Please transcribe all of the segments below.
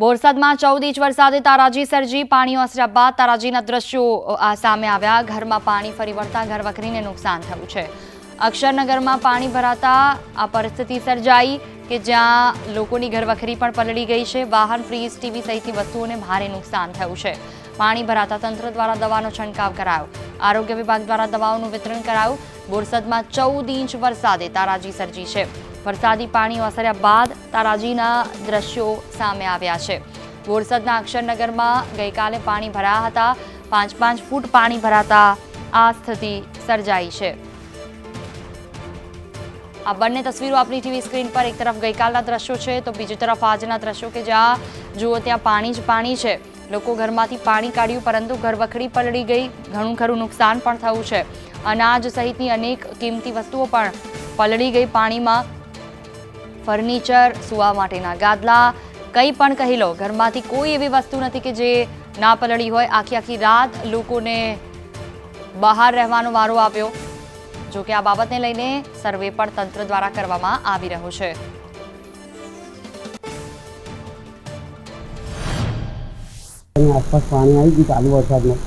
બોરસદમાં ચૌદ ઇંચ વરસાદે તારાજી સર્જી, પાણી ઓસર્યા બાદ તારાજીના દ્રશ્યો સામે આવ્યા. ઘરમાં પાણી ફરી વળતા ઘર વખરીને નુકસાન થયું છે. અક્ષરનગરમાં પાણી ભરાતા આ પરિસ્થિતિ સર્જાઈ કે જ્યાં લોકોની ઘર વખરી પણ પલળી ગઈ છે. વાહન, ફ્રીજ, ટીવી સહિતની વસ્તુઓને ભારે નુકસાન થયું છે. પાણી ભરાતા તંત્ર દ્વારા દવાનો છંટકાવ કરાયો. આરોગ્ય વિભાગ દ્વારા દવાઓનું વિતરણ કરાયું. બોરસદમાં ચૌદ ઇંચ વરસાદે તારાજી સર્જી છે. વરસાદી પાણી ઓસર્યા બાદ તારાજીના દ્રશ્યો સામે આવ્યા છે. બોરસદના અક્ષરનગરમાં ગઈકાલે પાણી ભરાયા હતા. પાંચ પાંચ ફૂટ પાણી ભરાતા આ સ્થિતિ સર્જાઈ છે. આ બંને તસવીરો આપણી ટીવી સ્ક્રીન પર એક તરફ ગઈકાલના દ્રશ્યો છે, તો બીજી તરફ આજના દ્રશ્યો કે જ્યાં જુઓ ત્યાં પાણી જ પાણી છે. લોકો ઘરમાંથી પાણી કાઢ્યું, પરંતુ ઘર વખરી પલળી ગઈ. ઘણું ખરું નુકસાન પણ થયું છે. અનાજ સહિતની અનેક કિંમતી વસ્તુઓ પણ પલળી ગઈ પાણીમાં. ફર્નિચર, સુવા માટેના ગાદલા, કંઈ પણ કહી લો, ઘરમાંથી કોઈ એવી વસ્તુ નથી કે જે ના પલળી હોય. આખી આખી રાત લોકોને બહાર રહેવાનો વારો આપ્યો જો કે આ બાબતને લઈને સર્વે પણ તંત્ર દ્વારા કરવામાં આવી રહ્યો છે. આસપાસ પાણી આવી ગયું, ચાલુ વરસાદમાં.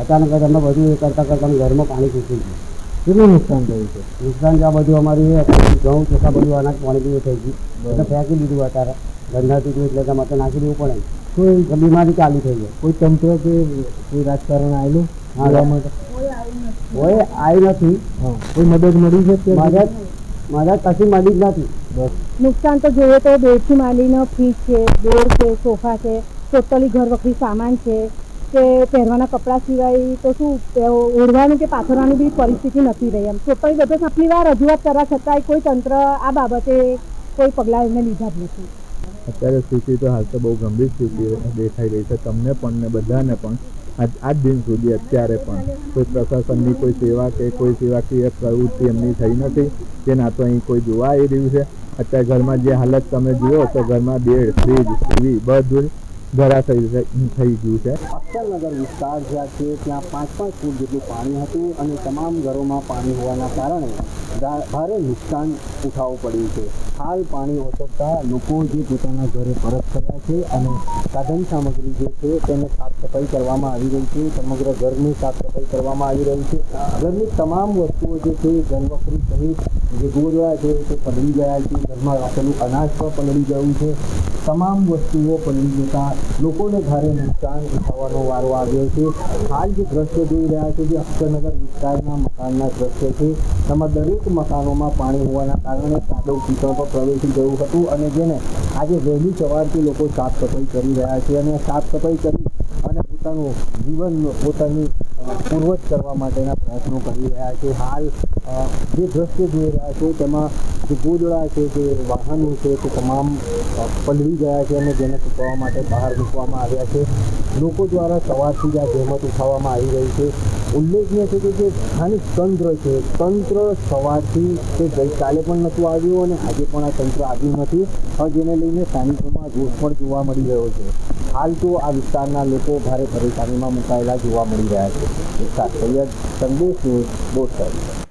અચાનક જ અમે બધું એ કરતાં કરતાં ઘરમાં પાણી ઘૂસી ગયું કેટલું નુકસાન થયું છે? નુકસાન આ બધું અમારી ઘઉં ચોખા બધું અનાજ પાણી પીવું થઈ ગયું. એટલે ફેંકી દીધું અત્યારે ગંધાતું હતું એટલે તમારે નાખી દેવું પડે. કોઈ બીમારી ચાલુ થઈ જાય. કોઈ તંત્ર કે કોઈ રાજકારણ આવેલું. માટે? કોઈ આવી નથી. કોઈ મદદ મળી છે કે મદદ મદદ કશી મળી જ નથી. નુકસાન તો જોઈએ તો બેડથી માંડીને ફ્રીજ છે સોફા છે ટોટલી ઘર વખરી સામાન છે. કે પહેરવાના કપડાં સિવાય તો શું ઓઢવાનું કે પાથરવાની બી પરિસ્થિતિ નથી રહી એમ. કંઈ બધે આપણી વાર રજૂઆત કરવા છતાંય કોઈ તંત્ર આ બાબતે કોઈ પગલાં એમને લીધા જ નથી. અત્યારે સ્થિતિ તો હાલ તો બહુ ગંભીર સ્થિતિ દેખાઈ રહી છે. તમને પણ ને બધાને પણ આજ દિન સુધી અત્યારે પણ કોઈ પ્રશાસનની કોઈ સેવા કે કોઈ સેવાકીય પ્રવૃત્તિ એમની થઈ નથી, કે ના તો અહીં કોઈ જોવા આવી રહ્યું છે. અત્યારે ઘરમાં જે હાલત તમે જુઓ તો ઘરમાં બેડ, ફ્રીજ, ટીવી, બધું ધરાશયી થઈ ગયું છે. અક્ષરનગર વિસ્તાર જ્યાં છે, ત્યાં પાંચ પાંચ ફૂટ જેટલું પાણી હતું અને તમામ ઘરોમાં પાણી હોવાના કારણે ભારે નુકસાન ઉઠાવવું પડ્યું છે. હાલ પાણી ઓસરતા લોકો જે પોતાના ઘરે પરત કર્યા છે અને સાધન સામગ્રી જે છે તેને સાફ સફાઈ કરવામાં આવી રહી છે, સમગ્ર ઘરની સાફ સફાઈ કરવામાં આવી રહી છે. ઘરની તમામ વસ્તુઓ જે છે, ઘર વખરી સહિત જે ગોળવા છે તે પલળી ગયા છે. ઘરમાં રાખેલું અનાજ પણ પલળી ગયું છે. તમામ વસ્તુઓ પલળી જતા લોકોને ભારે નુકસાન ઉઠાવવાનો વારો આવ્યો છે. હાલ જે દ્રશ્ય જોઈ રહ્યા છે, જે અક્ષરનગર વિસ્તારના મકાનના દ્રશ્ય છે, તેમાં દરેક મકાનોમાં પાણી હોવાના કારણે કાદવ કીચડ પર પ્રવેશી ગયું હતું અને જેને આજે વહેલી સવારથી લોકો સાફ સફાઈ કરી રહ્યા છે અને સાફ સફાઈ કરી અને પોતાનું જીવન પોતાની પૂર્વજ કરવા માટેના પ્રયત્નો કરી રહ્યા છે. હાલ જે દ્રશ્ય જોઈ રહ્યા છે, તેમાં જે ગોદડા છે, જે વાહનો છે, તે તમામ પલળી ગયા છે અને જેને ચૂકવવા માટે બહાર મૂકવામાં આવ્યા છે. લોકો દ્વારા સવારથી જ આ જહેમત ઉઠાવવામાં આવી રહી છે. ઉલ્લેખનીય છે કે જે સ્થાનિક તંત્ર છે, તંત્ર સવારથી તે ગઈકાલે પણ નહોતું આવ્યું અને આજે પણ આ તંત્ર આવ્યું નથી. જેને લઈને સ્થાનિકોમાં રોષ પણ જોવા મળી રહ્યો છે. હાલ તો આ વિસ્તારના લોકો ભારે પરેશાનીમાં મુકાયેલા જોવા મળી રહ્યા છે. એક સૈયદ સંદેશ ન્યૂઝ બોરસદ